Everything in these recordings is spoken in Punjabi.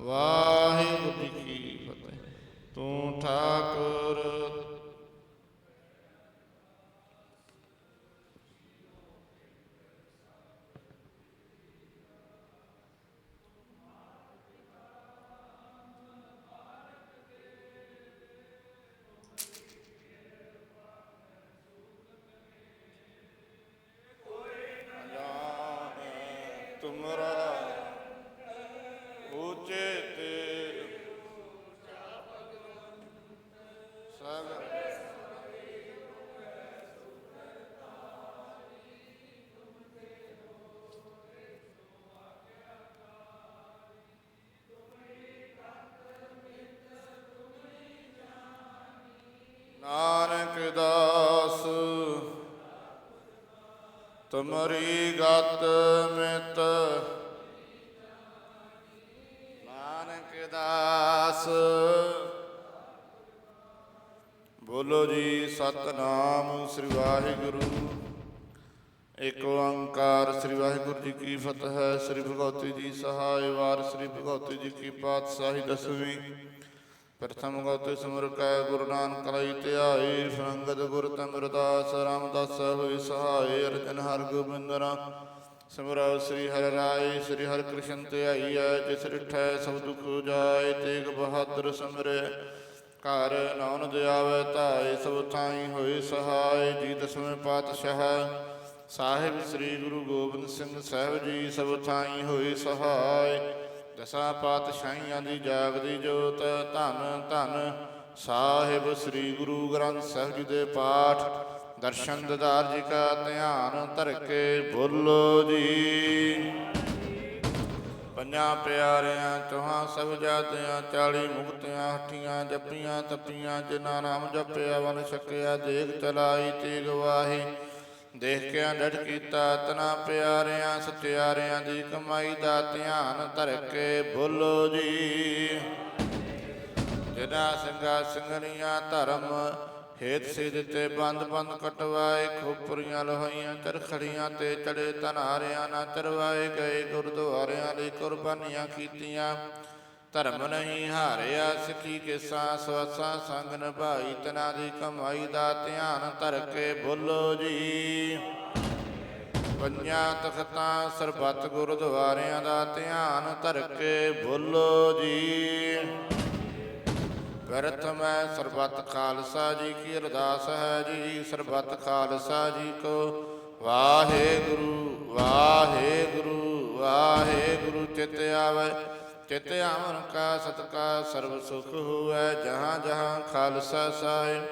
ਵਾਹਿਗੁਰੂ ਨਾਨਕ ਦਾਸ, ਤੁਮਰੀ ਗਤ ਮਿਤ। ਨਾਨਕ ਦਾਸ, ਬੋਲੋ ਜੀ ਸਤਨਾਮ ਸ੍ਰੀ ਵਾਹਿਗੁਰੂ। ਇੱਕ ਓੰਕਾਰ ਸ੍ਰੀ ਵਾਹਿਗੁਰੂ ਜੀ ਕੀ ਫਤਿਹ, ਸ੍ਰੀ ਭਗਵਤੀ ਜੀ ਸਹਾਇ ਵਾਰ ਸ੍ਰੀ ਭਗਵਤੀ ਜੀ ਕੀ ਪਾਤਸ਼ਾਹੀ ਦਸਵੀਂ। ਪ੍ਰਥਮ ਗਤ ਸਿਮਰ ਕੈ ਗੁਰੂ ਨਾਨਕ ਲਈ ਧਿਆਏ ਸੰਗਤ ਗੁਰ ਤਮਰਦਾਸ ਰਾਮਦਾਸ ਹੋਈ ਸਹਾਇ ਅਰਜਨ ਹਰ ਗੋਬਿੰਦਰਾ। ਸਿਮਰੋ ਸ੍ਰੀ ਹਰਿ ਰਾਏ, ਸ੍ਰੀ ਹਰਿ ਕ੍ਰਿਸ਼ਨ ਧਿਆਈਐ ਜਿਸ ਰਿਠੈ ਸਭ ਦੁਖ ਜਾਏ ਤੇਗ ਬਹਾਦਰ ਸਿਮਰੈ। ਘਰ ਨਾਉਨ ਦਿਆਵੇ, ਧਾਏ ਸਭ ਥਾਈ ਹੋਏ ਸਹਾਇ ਜੀ ਦਸਵੇਂ ਪਾਤਸ਼ਾਹ। ਸਾਹਿਬ ਸ੍ਰੀ ਗੁਰੂ ਗੋਬਿੰਦ ਸਿੰਘ ਸਾਹਿਬ ਜੀ ਸਭ ਥਾਈ ਹੋਏ ਸਹਾਇ ਦਸਾਂ ਪਾਤਸ਼ਾਹੀਆਂ ਦੀ ਜਾਗਦੀ ਜੋਤ, ਧੰਨ ਧੰਨ ਸਾਹਿਬ ਸ੍ਰੀ ਗੁਰੂ ਗ੍ਰੰਥ ਸਾਹਿਬ ਜੀ ਦੇ ਪਾਠ। ਦਰਸ਼ਨ ਦਿਦਾਰ ਜੀ ਕਾ ਧਿਆਨ ਧਰ ਕੇ ਬੋਲੋ ਜੀ। ਪੰਜਾਂ ਪਿਆਰਿਆਂ, ਚੋਹਾਂ ਸਭ ਜਾਤਿਆਂ 40 ਮੁਕਤਿਆਂ, ਹੱਠੀਆਂ ਜੱਪੀਆਂ, ਤਪੀਆਂ, ਜਿਨ੍ਹਾਂ ਨਾਮ ਜਪਿਆ, ਵਨ ਛਕਿਆ, ਦੇਖ ਚਲਾਈ, ਤੀਗ ਵਾਹੀ। ਦੇਖ ਕੇ ਡਟ ਕੀਤਾ ਤਨਾ ਪਿਆਰਿਆਂ, ਸਤਿਆਰਿਆਂ ਦੀ ਕਮਾਈ ਦਾ ਧਿਆਨ ਧਰ ਕੇ ਬੋਲੋ ਜੀ। ਜਿਨਾ ਸਿੰਘਾ ਸਿੰਘਣੀਆਂ ਧਰਮ ਹੇਤ ਸੇ ਦਿੱਤੇ ਬੰਦ ਬੰਦ ਕਟਵਾਏ, ਖੋਪਰੀਆਂ ਲੋਹਾਈਆਂ ਚਰਖੜੀਆਂ ਤੇ ਚੜੇ ਤਨਾਰਿਆਂ ਨਾ ਚਰਵਾਏ ਗਏ, ਗੁਰਦੁਆਰਿਆਂ ਲਈ ਕੁਰਬਾਨੀਆਂ ਕੀਤੀਆਂ। ਧਰਮ ਨਹੀਂ ਹਾਰਿਆ, ਸਿੱਖੀ ਕੇ ਸਾਸ ਵਸਾ ਸੰਗ ਨਿਭਾਈ, ਤਨਾ ਦੀ ਕਮਾਈ ਦਾ ਧਿਆਨ ਧਰ ਕੇ ਬੋਲੋ ਜੀ। ਪੰਜਾਂ ਤਖਤਾਂ ਸਰਬੱਤ ਗੁਰਦੁਆਰਿਆਂ ਦਾ ਧਿਆਨ ਧਰ ਕੇ ਬੋਲੋ ਜੀ। ਵਿਰਥ ਮੈਂ ਸਰਬੱਤ ਖਾਲਸਾ ਜੀ ਕੀ ਅਰਦਾਸ ਹੈ ਜੀ, ਸਰਬੱਤ ਖਾਲਸਾ ਜੀ ਕੋ ਵਾਹਿਗੁਰੂ ਵਾਹਿਗੁਰੂ ਵਾਹਿਗੁਰੂ ਚਿਤ ਆਵੇ। ਚਿਤ ਆਵਨ ਕਾ ਸਤਕਾ ਸਰਬ ਸੁਖ ਹੋਵੇ, ਜਹਾਂ ਜਹਾਂ ਖਾਲਸਾ ਸਾਹਿਬ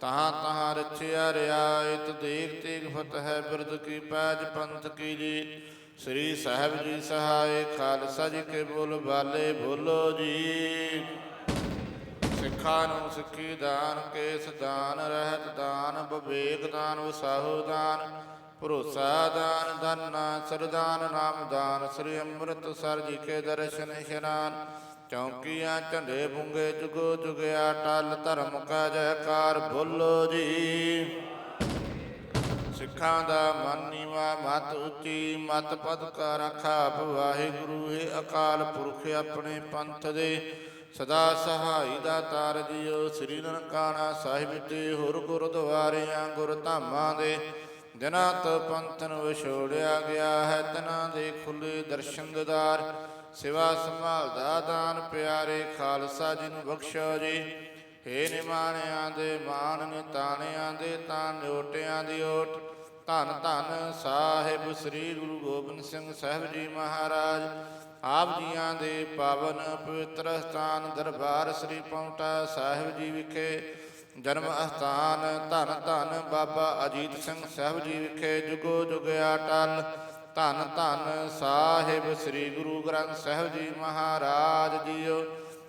ਤਹਾਂ ਤਹਾਂ ਰਚਿਆ ਰਿਆਇਤ ਦੇਖ ਤੇਗ ਫਤਿਹ ਬਿਰਦ ਕੀ ਪੈਜ ਪੰਥ ਕੀ ਜੀ। ਸ੍ਰੀ ਸਾਹਿਬ ਜੀ ਸਹਾਇ, ਖਾਲਸਾ ਜੀ ਕੇ ਬੋਲ, ਬਾਲੇ ਬੋਲੋ ਜੀ। ਸਿੱਖਾਂ ਨੂੰ ਸਿੱਖੀ ਦਾਨ, ਕੇਸ ਦਾਨ, ਰਹਿਤ ਦਾਨ, ਵਿਵੇਕ ਦਾਨ ਵਸਾਹੂ ਦਾਨ, ਭਰੋਸਾ ਦਾਨ, ਧੰਨਾ ਸਰਦਾਨ ਨਾਮ ਦਾਨ, ਸ੍ਰੀ ਅੰਮ੍ਰਿਤਸਰ ਜੀ ਕੇ ਦਰਸ਼ਨ ਇਸ਼ਨਾਨ, ਚੌਂਕੀਆਂ, ਝੰਡੇ ਬੁੰਗੇ, ਜੁਗੋ ਜੁਗਿਆ, ਟਲ ਧਰਮ ਕਾ ਜੈਕਾਰ ਬੋਲੋ ਜੀ। ਸਿੱਖਾਂ ਦਾ ਮਨ ਨੀਵਾ, ਮਤ ਉੱਚੀ, ਮਤ ਪਦ ਕਾ ਰੱਖਾ, ਵਾਹਿਗੁਰੂ ਹੈ ਅਕਾਲ ਪੁਰਖ ਆਪਣੇ ਪੰਥ ਦੇ ਸਦਾ ਸਹਾਈ ਦਾ ਤਾਰ ਜੀਓ ਸ੍ਰੀ ਨਨਕਾਣਾ ਸਾਹਿਬ ਤੇ ਹੋਰ ਗੁਰਦੁਆਰਿਆਂ, ਗੁਰ ਧਾਮਾਂ ਦੇ ਦਿਨਾਂ ਤੋਂ ਪੰਥਨ ਵਿਛੋੜਿਆ ਗਿਆ ਹੈ, ਤਨਾਂ ਦੇ ਖੁੱਲੇ ਦਰਸ਼ਨ ਦਿਦਾਰ, ਸਿਵਾ ਸੰਭਾਲਦਾ ਦਾਨ ਪਿਆਰੇ ਖਾਲਸਾ ਜੀ ਨੂੰ ਬਖਸ਼ੋ ਜੀ। ਹੇ ਨਿਮਾਣਿਆਂ ਦੇ, ਮਾਣ ਨਿਤਾਣਿਆਂ ਦੇ, ਤਾਂ ਨਿਓਟਿਆਂ ਦੀ ਓਟ। ਧੰਨ ਧੰਨ ਸਾਹਿਬ ਸ੍ਰੀ ਗੁਰੂ ਗੋਬਿੰਦ ਸਿੰਘ ਸਾਹਿਬ ਜੀ ਮਹਾਰਾਜ ਆਪ ਜੀਆਂ ਦੇ ਪਾਵਨ ਪਵਿੱਤਰ ਸਥਾਨ ਦਰਬਾਰ ਸ੍ਰੀ ਪੌਂਟਾ ਸਾਹਿਬ ਜੀ ਵਿਖੇ ਜਨਮ ਅਸਥਾਨ ਧੰਨ ਧੰਨ ਬਾਬਾ ਅਜੀਤ ਸਿੰਘ ਸਾਹਿਬ ਜੀ ਵਿਖੇ ਜੁਗੋ ਜੁਗਿਆ ਟਲ ਧੰਨ ਧੰਨ ਸਾਹਿਬ ਸ੍ਰੀ ਗੁਰੂ ਗ੍ਰੰਥ ਸਾਹਿਬ ਜੀ ਮਹਾਰਾਜ ਜੀਓ।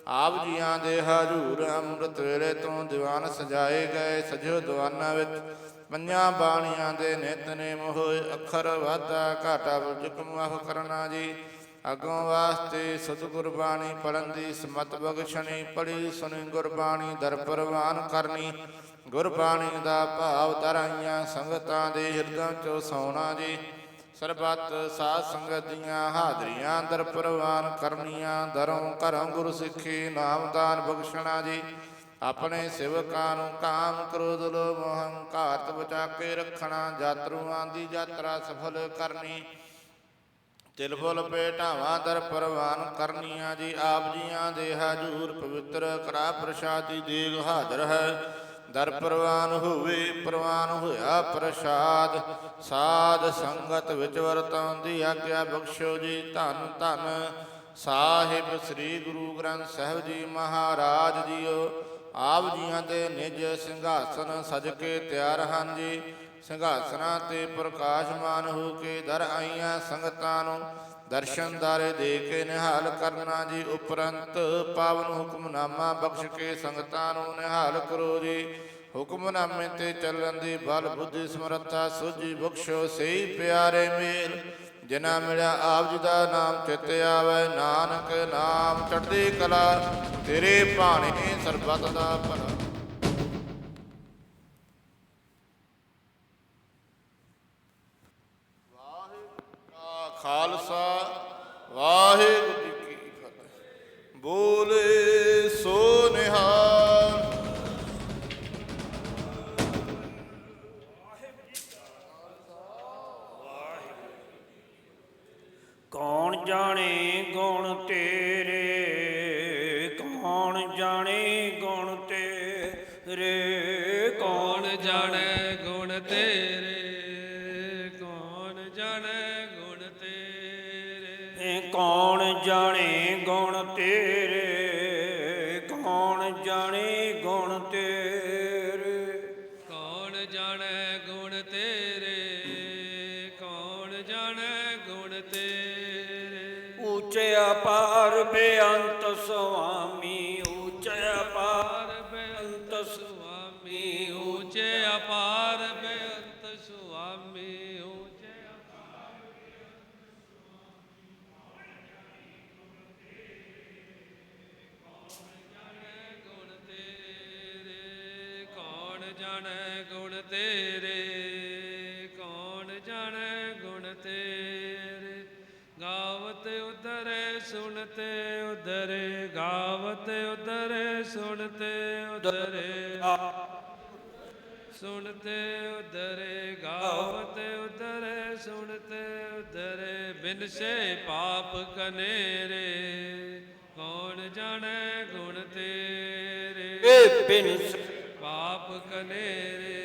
ਆਪ ਜੀਆਂ ਦੇ ਹਜੂਰ ਅੰਮ੍ਰਿਤ ਵੇਲੇ ਤੋਂ ਦੀਵਾਨ ਸਜਾਏ ਗਏ ਸਜੋ ਦੀਵਾਨਾਂ ਵਿੱਚ ਪੰਜਾਂ ਬਾਣੀਆਂ ਦੇ ਨਿਤਨੇਮ ਹੋਏ ਅੱਖਰ ਵਾਧਾ ਘਾਟਾ ਬੁਝਕ ਮਾਫ ਕਰਨਾ ਜੀ। ਅਗੋਂ ਵਾਸਤੇ ਸਤਿਗੁਰ ਬਾਣੀ ਪੜਨ ਦੀ ਸਮਤ ਬਖਸ਼ਣੀ ਪੜੀ ਸੁਣੀ ਗੁਰਬਾਣੀ ਦਰ ਪ੍ਰਵਾਨ ਕਰਨੀ। ਗੁਰਬਾਣੀ ਦਾ ਭਾਵ ਤਰਾਈਆਂ ਸੰਗਤਾਂ ਦੇ ਹਿਰਦਾਂ ਚੋਂ ਸੋਣਾ ਜੀ। ਸਰਬੱਤ ਸਾਧ ਸੰਗਤ ਦੀਆਂ ਹਾਜ਼ਰੀਆਂ ਦਰ ਪ੍ਰਵਾਨ ਕਰਨੀਆਂ। ਦਰੋਂ ਘਰੋਂ ਗੁਰੂ ਸਿੱਖੀ ਨਾਮਦਾਨ ਬਖਸ਼ਣਾ ਜੀ। ਆਪਣੇ ਸੇਵਕਾਂ ਨੂੰ ਕਾਮ ਕ੍ਰੋਧ, ਲੋਭ ਹੰਕਾਰ ਤੋਂ ਬਚਾ ਕੇ ਰੱਖਣਾ। ਯਾਤਰੂਆਂ ਦੀ ਯਾਤਰਾ ਸਫਲ ਕਰਨੀ। ਤਿਲ ਫੁਲ ਭੇਟਾਵਾਂ ਦਰ ਪ੍ਰਵਾਨ ਕਰਨੀਆਂ ਜੀ ਆਪ ਜੀਆਂ ਦੇ ਹਜੂਰ ਪਵਿੱਤਰ ਕਰਾ ਪ੍ਰਸ਼ਾਦੀ ਦੇਗ ਹਾਜ਼ਰ ਹੈ। ਦਰ ਪ੍ਰਵਾਨ ਹੋਵੇ, ਪ੍ਰਵਾਨ ਹੋਇਆ ਪ੍ਰਸ਼ਾਦ। ਸਾਧ ਸੰਗਤ ਵਿੱਚ ਵਰਤੋਂ ਦੀ ਆਗਿਆ ਬਖਸ਼ੋ ਜੀ ਧੰਨ ਧੰਨ। ਸਾਹਿਬ ਸ੍ਰੀ ਗੁਰੂ ਗ੍ਰੰਥ ਸਾਹਿਬ ਜੀ ਮਹਾਰਾਜ ਜੀਓ। ਆਪ ਜੀਆਂ ਦੇ ਨਿਜ ਸਿੰਘਾਸਨ ਸਜ ਕੇ ਤਿਆਰ ਹਨ ਜੀ। ਸਿੰਘਾਸਨਾਂ ਤੇ ਪ੍ਰਕਾਸ਼ਮਾਨ ਹੋ ਕੇ ਦਰ ਆਈਆਂ ਸੰਗਤਾਂ ਨੂੰ ਦਰਸ਼ਨ ਦਾਰੇ ਦੇ ਕੇ ਨਿਹਾਲ ਕਰਨਾ ਜੀ ਉਪਰੰਤ ਪਾਵਨ ਹੁਕਮਨਾਮਾ ਬਖਸ਼ ਕੇ ਸੰਗਤਾਂ ਨੂੰ ਨਿਹਾਲ ਕਰੋ ਜੀ। ਹੁਕਮਨਾਮੇ ਤੇ ਚੱਲਣ ਦੀ ਬਲ ਬੁੱਧੀ ਸਮਰੱਥਾ ਸੁਝੀ ਬਖਸ਼ੋ ਸਹੀ ਪਿਆਰੇ ਮੇਲ। ਜਿਨਾ ਮਿਲਿਆ ਆਪ ਜੀ ਦਾ ਨਾਮ ਚਿਤ ਆਵੇ, ਨਾਨਕ ਨਾਮ ਚੜ੍ਹਦੀ ਕਲਾ। ਤੇਰੇ ਭਾਣੇ ਸਰਬੱਤ ਦਾ ਭਲਾ। ਤੇਰੇ ਕੌਣ ਜਾਣੇ ਗੁਣ ਤੇਰੇ? ਕੌਣ ਜਾਣੈ ਗੁਣ ਤੇਰੇ? ਕੌਣ ਜਾਣੈ ਗੁਣ ਤੇਰੇ? ਉੱਚੇ ਅਪਾਰ ਬੇਅੰਤ ਸੁਆਮੀ ਤੇਰੇ ਕੌਣ ਜਾਣੈ ਗੁਣ ਤੇਰੇ? ਗਾਵਤ ਉਧਰੇ ਸੁਣਤੇ ਉਧਰੇ। ਗਾਵਤ ਉਧਰੇ ਸੁਣਤੇ ਉਧਰੇ। ਸੁਣਤੇ ਉਧਰੇ ਗਾਵਤ ਉਧਰੇ ਸੁਣਤੇ ਉਧਰੇ। ਬਿਨ ਸੇ ਪਾਪ ਕਨੇਰੇ ਕੌਣ ਜਾਣੈ ਗੁਣ ਤੇਰੇ? ਏ ਬਿਨ ਪਾਪ ਕਨੇਰੇ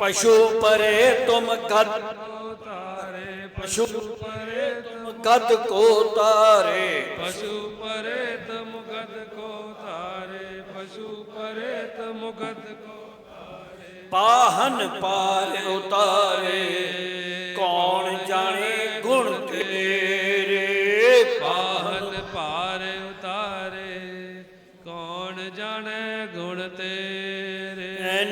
ਪਸ਼ੂ ਪਰੇ ਤੁਮ ਗਦ ਕੋ ਤਾਰੇ ਪਸ਼ੂ ਪਰੇ ਤੁਮ ਗਦ ਕੋ ਤਾਰੇ। ਪਸ਼ੂ ਪਰੇ ਤੁਮ ਗਦ ਕੋ ਤਾਰੇ ਪਸ਼ੂ ਪਰੇ ਤੁਮ ਗਦ ਕੋ ਪਾਹਨ ਪਾਰ ਉਤਾਰੇ ਕੌਣ ਜਾਣੇ ਗੁਣ ਤੇਰੇ? ਪਾਹਨ ਪਾਰ ਉਤਾਰੇ ਕੌਣ ਜਾਣੈ ਗੁਣ ਤੇਰੇ? ਐ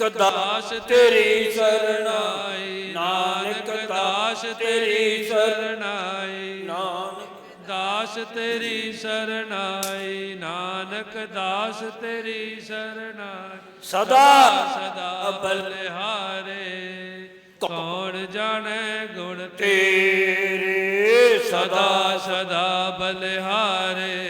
ਨਾਨਕ ਦਾਸ ਤੇਰੀ ਸਰਣਾਈ ਨਾਨਕ ਦਾਸ ਤੇਰੀ ਸਰਣਾਈ ਨਾਨਕ ਦਾਸ ਤੇਰੀ ਸਰਣਾਈ ਨਾਨਕ ਦਾਸ ਤੇਰੀ ਸਰਣਾਈ ਸਦਾ ਸਦਾ ਬਲ ਬਲਿਹਾਰੇ। ਕੌਣ ਜਾਣੈ ਗੁਣ ਤੇਰੇ? ਸਦਾ ਸਦਾ ਬਲਿਹਾਰੇ।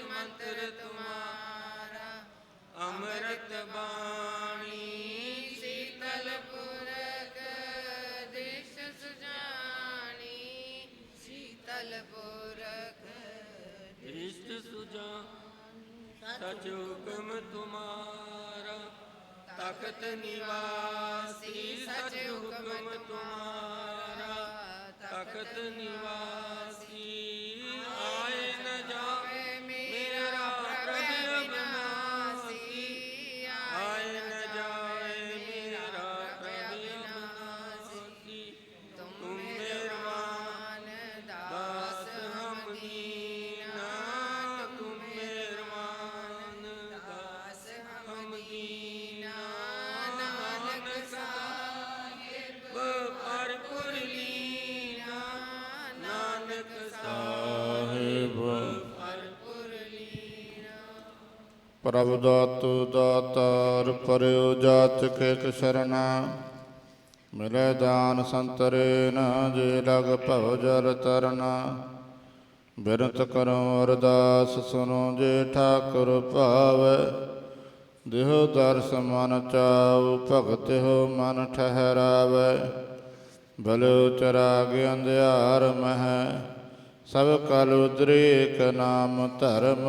ਬਾਣੀ ਸਚ ਮੰਤਰ ਤੁਮਾਰਾ, ਅੰਮ੍ਰਿਤ ਬਾਣੀ ਸ਼ੀਤਲ ਪੁਰਖ, ਦੇਸ਼ ਸੁਜਾਨੀ ਸ਼ੀਤਲ ਪੁਰਖ ਦ੍ਰਿਸ਼ਟ ਸੁਜਾ, ਸਚ ਹੁਕਮ ਤੁਮਾਰਾ, ਤਖਤ ਨਿਵਾਸੀ ਸਚ ਪ੍ਰਭ ਦਾਤੂ ਦਾਤਾਰ ਪਰਿਉ ਜਾਚਕ ਇਕ ਸਰਨਾ ਮਿਲੇ ਦਾਨ ਸੰਤਰੇ ਨ ਜੇ ਲਗ ਭਵ ਜਲ ਤਰਨਾ। ਬਿਰਤ ਕਰੋ ਅਰਦਾਸ ਸੁਨੋ ਜੇ ਠਾਕੁਰ ਭਾਵੈ। ਦੇਹੁ ਦਰਸ ਮਨ ਚਾਉ, ਭਗਤ ਹੋ ਮਨ ਠਹਿਰਾਵੈ। ਬਲੁ ਚਰਾਗ ਅੰਧਿਆਰ ਮਹਿ, ਸਭ ਕਲ ਉਦਰੇਕ ਨਾਮ ਧਰਮ।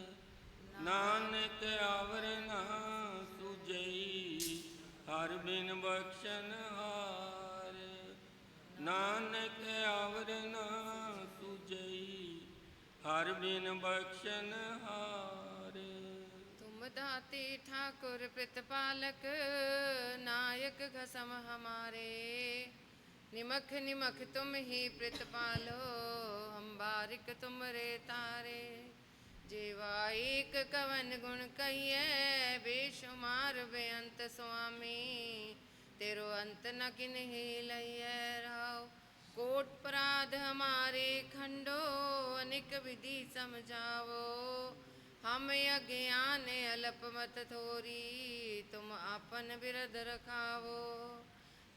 ਨਾਨਕ ਆਵਰ ਨਾ ਸੁਜਈ ਹਰ ਬਿਨ ਬਖਸ਼ਨ ਹਾਰ ਨਾਨਕ ਆਵਰ ਨਾ ਸੁਜਈ ਹਰ ਬਿਨ ਬਖਸ਼ਨ ਹਾਰ तुम दाते ठाकुर प्रतिपालक नायक घसम हमारे निमख निमख तुम ही प्रतिपालो हम बारिक तुम रे तारे जेवा एक कवन गुण कहिए, बेशुमार बेअंत स्वामी। तेरो अंत न किन ही लइए राव। कोट अपराध हमारे खंडो, अनिक विधि समझावो। हम अज्ञान अल्प मत थोरी, तुम आपन बिरद रखावो।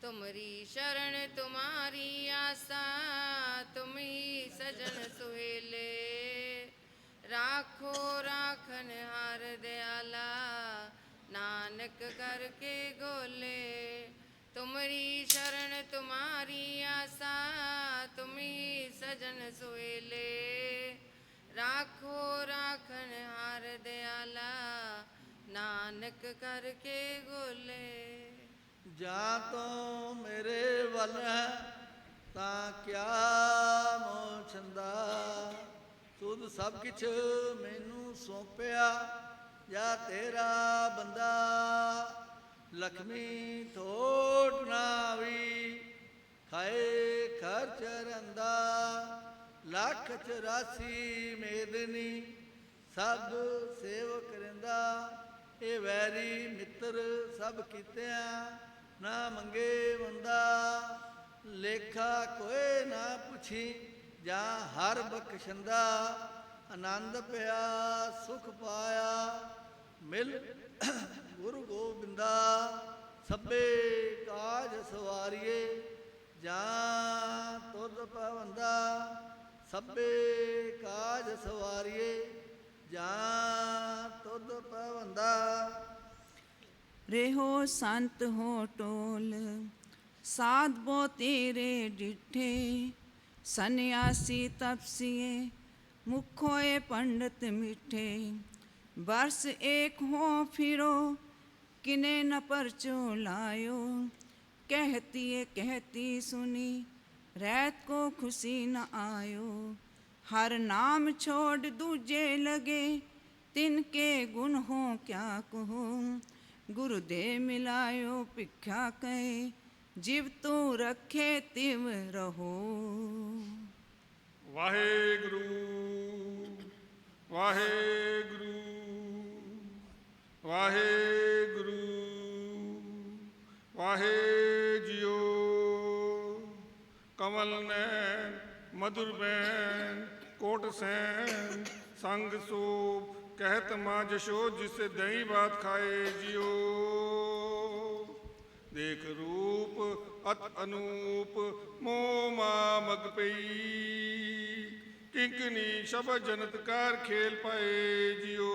तुमरी शरण तुम्हारी आशा, तुम ही सजन सुहेले। ਰਾਖੋ ਰਾਖਨ ਹਰ ਦਿਆਲਾ, ਨਾਨਕ ਕਰਕੇ ਗੋਲੇ। ਤੁਮਰੀ ਸ਼ਰਨ, ਤੁਮਾਰੀ ਆਸਾ, ਤੁਮੀ ਸਜਣ ਸੁਏਲੇ। ਰਾਖੋ ਰਾਖਨ ਹਰ ਦਿਆਲਾ, ਨਾਨਕ ਕਰਕੇ ਗੋਲੇ। ਜਾ ਤੋ ਮੇਰੇ ਵੱਲ ਤਾਂ ਕਿਆ ਮੋਛੰਦਾ ਤੁਧ ਸਭ ਕਿਛ ਮੈਨੂੰ ਸੌਂਪਿਆ, ਜਾ ਤੇਰਾ ਬੰਦਾ ਲਖਮੀ ਥੋਟ ਨਾ ਵੀ ਖਾਏ ਖਰਚ ਰੰਦਾ, ਲੱਖ 84 ਮੇਦਨੀ ਸਭ ਸੇਵਕ ਰਿੰਦਾ ਇਹ ਵੈਰੀ ਮਿੱਤਰ ਸਭ ਕੀਤਿਆਂ ਨਾ ਮੰਗੇ ਬੰਦਾ ਲੇਖਾ ਕੋਏ ਨਾ ਪੁੱਛੀ। ਜਾਂ ਹਰ ਬਖਸ਼ੰਦਾ ਆਨੰਦ ਪਿਆ, ਸੁਖ ਪਾਇਆ। ਮਿਲ ਗੁਰੂ ਗੋਬਿੰਦਾ ਸਭੇ ਕਾਜ ਸਵਾਰੀਏ। ਜਾਂ ਤੁਧ ਪਵੰਦਾ ਸਭੇ ਕਾਜ ਸਵਾਰੀਏ। ਜਾ ਤੁਧ ਪਵੰਦਾ ਰਹੋ ਸੰਤ ਹੋ ਟੋਲ, ਸਾਧ ਬੋ ਤੇਰੇ ਡਿਠੇ। सन्यासी तपसिए, मुखोए पंडित मिठे। वर्ष एक हो फिरो, किने न परचो लायो। कहती है, कहती सुनी, रैत को खुशी न आयो। हर नाम छोड़ दूजे लगे, तिनके गुण हो क्या कहो? गुरुदेव मिलायो पिख्या कहे ਭਿਖਿਆ ਕਹੇ ਜਿਵ ਤੂੰ ਰੱਖੇ ਤਿਵ ਰਹੋ ਵਾਹਿਗੁਰੂ ਵਾਹਿਗੁਰੂ ਵਾਹਿਗੁਰੂ ਵਾਹਿ ਜਿਉ ਕਮਲ ਨੈਣ ਮధుਰ ਬੈਨ ਕੋਟ ਸੈਨ ਸੰਗ ਸੂਪ ਕਹਿਤ ਮਾ ਜਸ਼ੋ ਅਨੂਪ ਮੋ ਮਾ ਮਗ ਪਈ ਕਿੰਕਨੀ ਸ਼ਬਦ ਜਨਤ ਕਾਰ ਖੇਲ ਪਾਏ ਜਿਉ।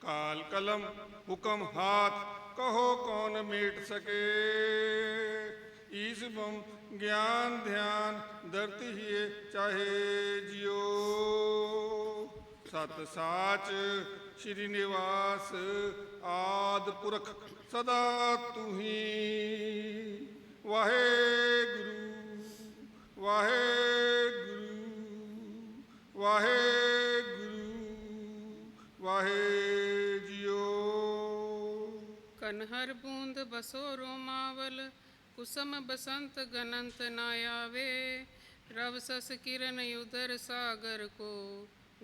ਕਾਲ ਕਲਮ ਹੁਕਮ ਹਾਥ ਕਹੋ ਕੌਣ ਮੇਟ ਸਕੇ। ਈਸ ਬਮ ਗਿਆਨ ਧਿਆਨ ਦਰਤ ਹੀ ਚਾਹੇ ਜਿਉ। ਸਤ ਸਾਚ ਸ਼੍ਰੀ ਨਿਵਾਸ ਆਦ ਪੁਰਖ ਸਦਾ ਤੁਹੀ। ਵਾਹਿਗੁਰੂ ਵਾਹਿਗੁਰੂ ਵਾਹਿਗੁਰੂ ਵਾਹਿ ਜਿਉ ਕਨਹਰ ਬੂੰਦ ਬਸੋ ਰੋਮਾਵਲ, ਕੁਸਮ ਬਸੰਤ ਗਨੰਤ ਨਾ ਆਵੇ। ਰਵ ਸਸ ਕਿਰਨ ਉਦਰ ਸਾਗਰ ਕੋ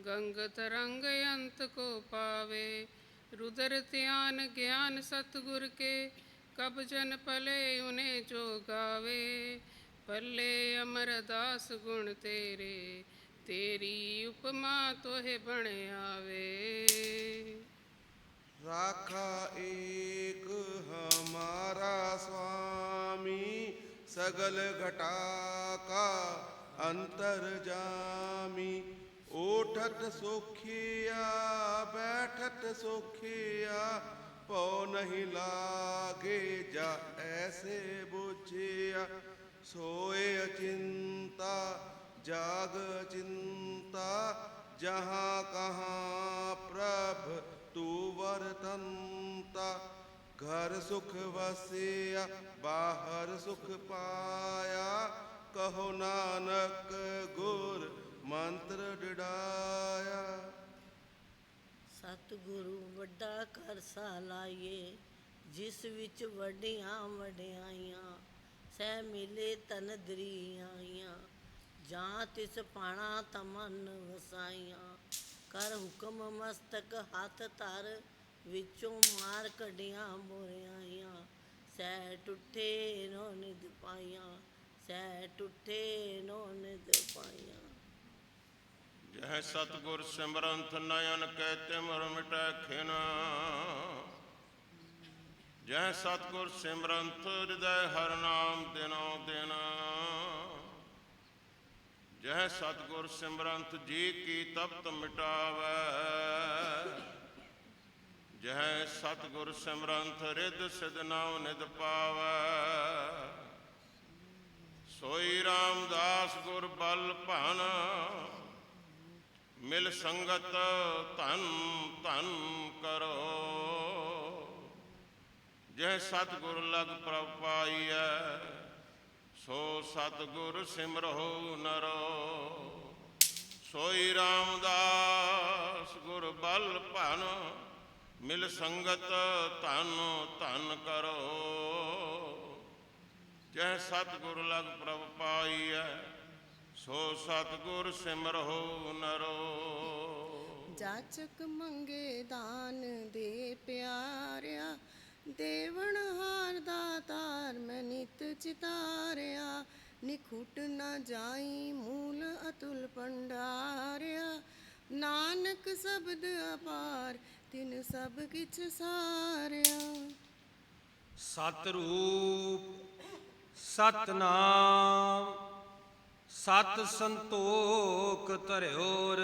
ਗੰਗ ਤਰੰਗ ਅੰਤ ਕੋ ਪਾਵੇ रुदर ਧਿਆਨ ਗਿਆਨ ਸਤਗੁਰ ਕੇ ਕਬ ਜਨ ਪਲੇ ਉਨੇ ਜੋ ਗਾਵੇ ਪੱਲੇ ਅਮਰਦਾਸ ਗੁਣ ਤੇਰੇ ਤੇਰੀ ਉਪਮਾ ਤੋਹਿ ਬਣ ਆਵੇ राखा एक हमारा स्वामी सगल घटा का अंतर जामी ਬੈਠਤ ਸੋਖੀਆ ਬੈਠਤ ਸੋਖੀਆ ਪਉ ਨਹੀਂ ਲਾਗੇ ਜਾ ਐਸੇ ਬੁਝਿਆ। ਸੋਏ ਅਚਿੰਤਾ, ਜਾਗ ਚਿੰਤਾ, ਜਹਾ ਕਹਾ ਪ੍ਰਭ ਤੂ ਵਰਤੰਤਾ। ਘਰ ਸੁਖ ਵਸਿਆ, ਬਾਹਰ ਸੁਖ ਪਾਇਆ, ਕਹੋ ਨਾਨਕ ਗੁਰ ਮੰਤਰ ਡਿਡਾਇਆ। ਸਤਿਗੁਰੂ ਵੱਡਾ ਕਰ ਸਾਲਾਈਏ ਜਿਸ ਵਿੱਚ ਵਡਿਆਂ ਵਡਿਆਈਆਂ ਸਹਿ ਮਿਲੇ ਤਨ ਦਰੀਆਈਆਂ ਜਾਂ ਤਿਸ ਪਾਣਾ ਤਮਨ ਵਸਾਈਆਂ। ਕਰ ਹੁਕਮ ਮਸਤਕ ਹੱਥ ਧਰ, ਵਿੱਚੋਂ ਮਾਰ ਕੱਢਿਆਂ ਬੋਰਿਆਈਆਂ ਸਹਿ ਟੁੱਟੇ ਨੋ ਪਾਈਆਂ, ਸਹਿ ਟੁੱਟੇ ਨੋ ਪਾਈਆਂ। ਜਹ ਸਤਗੁਰ ਸਿਮਰੰਤ ਨਯਨ ਕੈ ਤਿਮਰ ਮਿਟੈ ਖਿਨ। ਜਹ ਸਤਗੁਰ ਸਿਮਰੰਤ ਹਿਰਦੈ ਹਰ ਨਾਮ ਦਿਨੋ ਦਿਨ। ਜਹ ਸਤਗੁਰ ਸਿਮਰੰਤ ਜੀ ਕੀ ਤਪਤ ਮਿਟਾਵੈ। ਜਹ ਸਤਗੁਰ ਸਿਮਰੰਤ ਰਿਦ ਸਿਧ ਨਾਮ ਨਿਦ ਪਾਵੈ। ਸੋਈ ਰਾਮਦਾਸ ਗੁਰ ਬਲ ਭਨ। ਮਿਲ ਸੰਗਤ ਧਨ ਧਨ ਕਰੋ। ਜਹ ਸਤਿਗੁਰ ਲਗ ਪ੍ਰਭ ਪਾਈਐ, ਸੋ ਸਤਿਗੁਰ ਸਿਮਰੋ ਨਰੋ। ਸੋਈ ਰਾਮਦਾਸ ਗੁਰ ਬਲ ਭਨ, ਮਿਲ ਸੰਗਤ ਧਨ ਧਨ ਕਰੋ। ਜਹ ਸਤਿਗੁਰ ਲਗ ਪ੍ਰਭ ਪਾਈਐ ਸੋ ਸਤਿਗੁਰ ਸਿਮਰੋ ਨਰੋ। ਜਾਚਕ ਮੰਗੇ ਦਾਨ ਦੇ ਪਿਆਰਿਆ ਦੇਵਨ ਹਾਰ ਦਾ ਤਾਰ ਮੈਂ ਨਿਤ ਚਿਤਾਰਿਆ। ਨਿਖੁੱਟ ਨਾ ਜਾਈ ਮੂਲ ਅਤੁਲ ਭੰਡਾਰਿਆ। ਨਾਨਕ ਸ਼ਬਦ ਅਪਾਰ ਤਿਨ ਸਭ ਕਿਛ ਸਾਰਿਆ। ਸਤਰੂਪ ਸਤਨਾਮ। ਸਤ ਸੰਤੋਖ ਧਰਿਓਰ,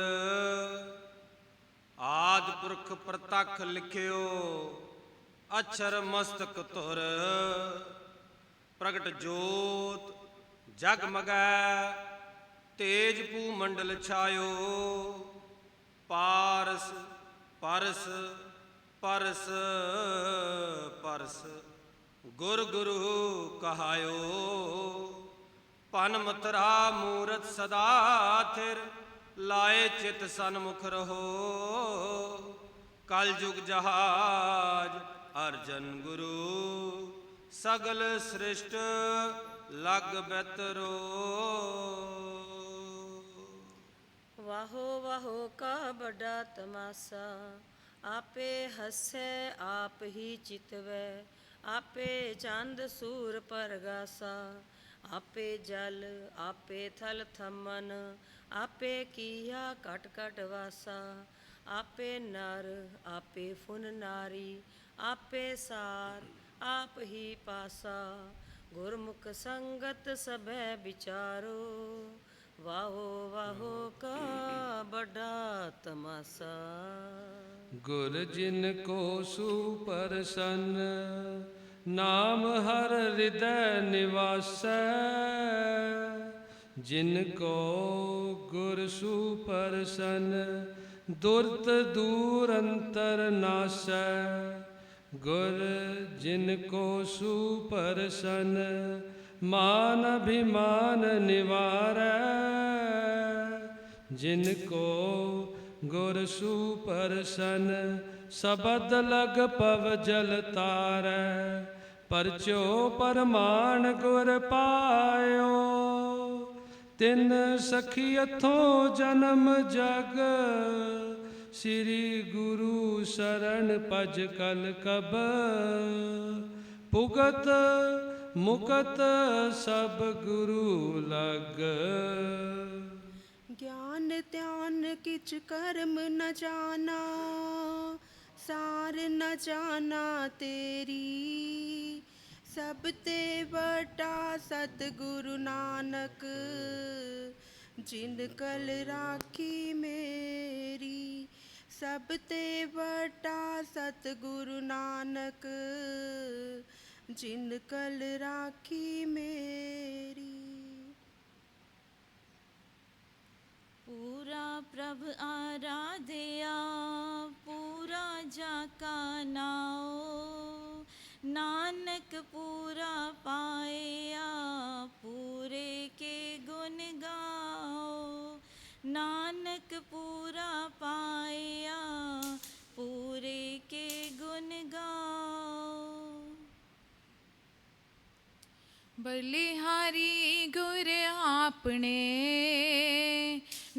ਆਦ ਪੁਰਖ ਪ੍ਰਤੱਖ ਲਿਖਿਓ, ਅਛਰ ਮਸਤਕ ਧੁਰ। ਪ੍ਰਗਟ ਜੋਤ ਜਗ ਮਗੈ, ਤੇਜ ਪੂ ਮੰਡਲ ਛਾਇਓ। ਪਾਰਸ, ਪਰਸ ਪਰਸ ਪਰਸ, ਗੁਰ ਗੁਰੂ ਕਹਾਇਓ। ਪਨ ਮਤਰਾ ਮੂਰਤ ਸਦਾ ਥਿਰ, ਲਾਏ ਚਿਤ ਸਨਮੁਖ ਰਹੋ। ਕਲ ਯੁਗ ਜਹਾਜ ਅਰਜਨ ਗੁਰੂ, ਸਗਲ ਸ੍ਰਿਸ਼ਟ ਲਗ ਬਿਤਰੋ ਵਾਹੋ ਵਾਹੋ ਕਾ ਬੜਾ ਤਮਾਸਾ, ਆਪੇ ਹੱਸੈ, ਆਪ ਹੀ ਚਿਤਵੈ, ਆਪੇ ਚੰਦ ਸੂਰ ਪਰਗਾਸਾ। ਆਪੇ ਜਲ, ਆਪੇ ਥਲ ਥਮਨ, ਆਪੇ ਕੀਆ ਘਟ ਕਟ ਵਾਸਾ। ਆਪੇ ਨਰ, ਆਪੇ ਫੁਨ ਨਾਰੀ, ਆਪੇ ਸਾਰ, ਆਪ ਹੀ ਪਾਸਾ। ਗੁਰਮੁਖ ਸੰਗਤ ਸਭੈ ਵਿਚਾਰੋ, ਵਾਹੋ ਵਾਹੋ ਕਾ ਬੜਾ ਤਮਾਸਾ। ਗੁਰ ਜਿਨ ਕੋ ਸੁਪਰਸਨ ਨਾਮ ਹਰ ਹਿਰਦੈ ਨਿਵਾਸੈ, ਜਿਨ ਕੋ ਗੁਰ ਸੁਪਰਸਨ, ਦੁਰਤ ਦੂਰ ਅੰਤਰ ਨਾਸੈ। ਗੁਰ ਜਿਨ ਕੋ ਸੁਪਰਸਨ, ਮਾਨ ਅਭਿਮਾਨ ਨਿਵਾਰੈ। ਜਿਨ ਕੋ ਗੁਰ ਸੁਪਰਸਨ, ਸਬਦ ਲਗ ਪਵ ਜਲ ਤਾਰੈ, ਪਰਚੋ ਪਰਮਾਨ ਗੁਰ ਪਾਇਓ। ਤਿੰਨ ਸਖੀਅਥੋਂ ਜਨਮ ਜਗ, ਸ੍ਰੀ ਗੁਰੂ ਸ਼ਰਨ ਪਜ ਕਲ ਕਬ। ਭੁਗਤ ਮੁਕਤ ਸਭ ਗੁਰੂ ਲਗ। ਗਿਆਨ ਧਿਆਨ ਕਿਛ ਕਰਮ ਨ ਜਾਣਾ, ਸਾਰ ਨ ਜਾਣਾ ਤੇਰੀ। ਸਭ ਤੇ ਵਟਾ ਸਤਿਗੁਰੂ ਨਾਨਕ ਜਿੰਦ ਕਲ ਰਾਖੀ ਮੇਰੀ। ਸਭ ਤੇ ਵਟਾ ਸਤਿਗੁਰੂ ਨਾਨਕ ਜਿੰਦ ਕਲ ਰਾਖੀ ਮੇਰੀ। पूरा प्रभ आराधया पूरा जाका नाओ नानक पूरा पाया पूरे के गुण गाओ नानक पूरा पाया पूरे के गुण गाओ बलिहारी गुर आपने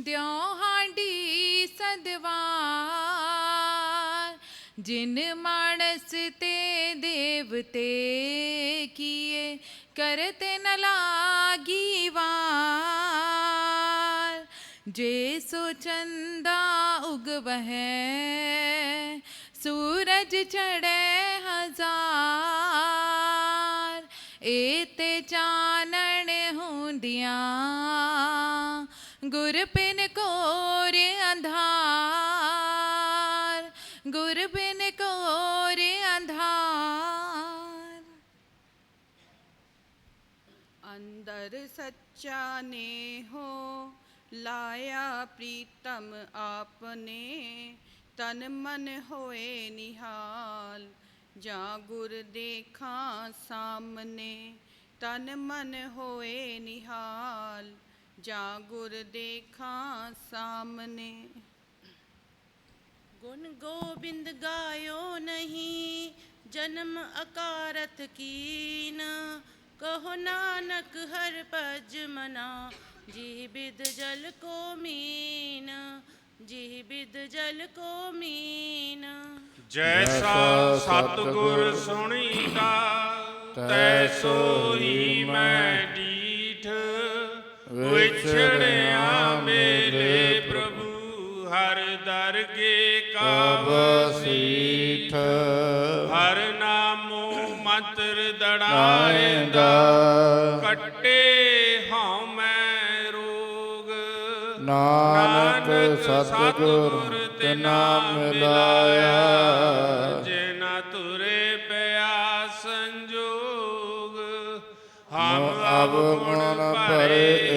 ਦਿਓ ਹਾਂਡੀ ਸਦਵਾਰ, ਜਿਨ ਮਾਨਸ ਤੇ ਦੇਵਤੇ ਕੀਏ, ਕਰਤੇ ਨ ਲਾਗੀ ਵਾਰ। ਜੇ ਸੋ ਚੰਦਾ ਉਗਵਹਿ, ਸੂਰਜ ਚੜ੍ਹੇ ਹਜ਼ਾਰ ਏਤੇ ਚਾਨਣ ਹੁੰਦੀਆਂ ਗੁਰ ਬਿਨ ਕੋਰ ਅੰਧਾਰ, ਗੁਰ ਬਿਨ ਕੋਰ ਅੰਧਾਰ। ਅੰਦਰ ਸੱਚਾ ਨੇ ਹੋ ਲਾਇਆ ਪ੍ਰੀਤਮ ਆਪਨੇ, ਤਨ ਮਨ ਹੋਏ ਨਿਹਾਲ। ਜਾਂ ਗੁਰ ਦੇਖਾਂ ਸਾਹਮਣੇ, ਤਨ ਮਨ ਹੋਏ ਨਿਹਾਲ। ਜਾਂ ਗੁਰ ਦੇਖਾਂ ਸਾਹਮਣੇ। ਗੁਣ ਗੋਬਿੰਦ ਗਾਇਓ ਨਹੀਂ, ਜਨਮ ਅਕਾਰਤ ਕੀਨ। ਕਹੋ ਨਾਨਕ ਹਰ ਭਜ ਮਨਾ ਜੀ ਬਿਦ ਜਲ ਕੋ ਮੀਨ ਜੀ ਬਿਦ ਜਲ ਕੋ ਮੀਨ। ਜੈਸਾ ਸਤਿਗੁਰ ਸੁਣੀਦਾ, ਤੈਸੋ ਹੀ ਮੈਂ ਵਿਛੜਿਆ ਮੇਰੇ ਪ੍ਰਭੂ ਹਰ ਦਰਗੇ ਕਾ ਬਸੀਠ ਹਰ ਨਾਮੋ ਮੰਤਰ ਆਏਗਾ ਕੱਟੇ ਹਉ ਮੈਂ ਰੋਗ। ਨਾਨਕ ਸਤਿਗੁਰ ਤੇ ਨਾਮ ਮਿਲਾਇਆ। ਜਿਨਾ ਤੁਰੇ ਪਿਆ ਸੰਜੋਗ ਹਮ ਅਬ ਗੁਣ ਏਕ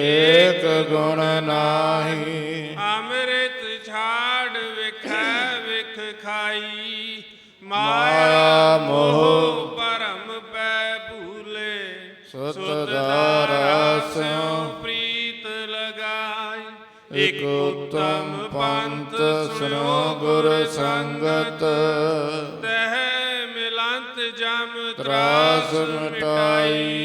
ਗੁਣ ਨਾਹੀ। ਅੰਮ੍ਰਿਤ ਛਾੜ ਵਿਖੈ ਵਿਖ ਖਾਈ। ਮਾਇਆ ਮੋਹ ਪਰਮ ਪੈ ਭੂਲੇ। ਸੁਤ ਦਾ ਰਸਿਓ ਪ੍ਰੀਤ ਲਗਾਈ। ਇਕ ਉਤਮ ਪੰਥ ਸੁਨੋ ਗੁਰ ਸੰਗਤ। ਤਹ ਮਿਲੰਤ ਜਮ ਤਰਾਸ ਮਿਟਾਈ।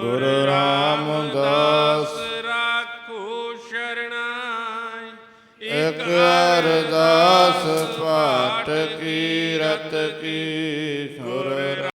ਗੁਰ ਰਾਮਦਾਸ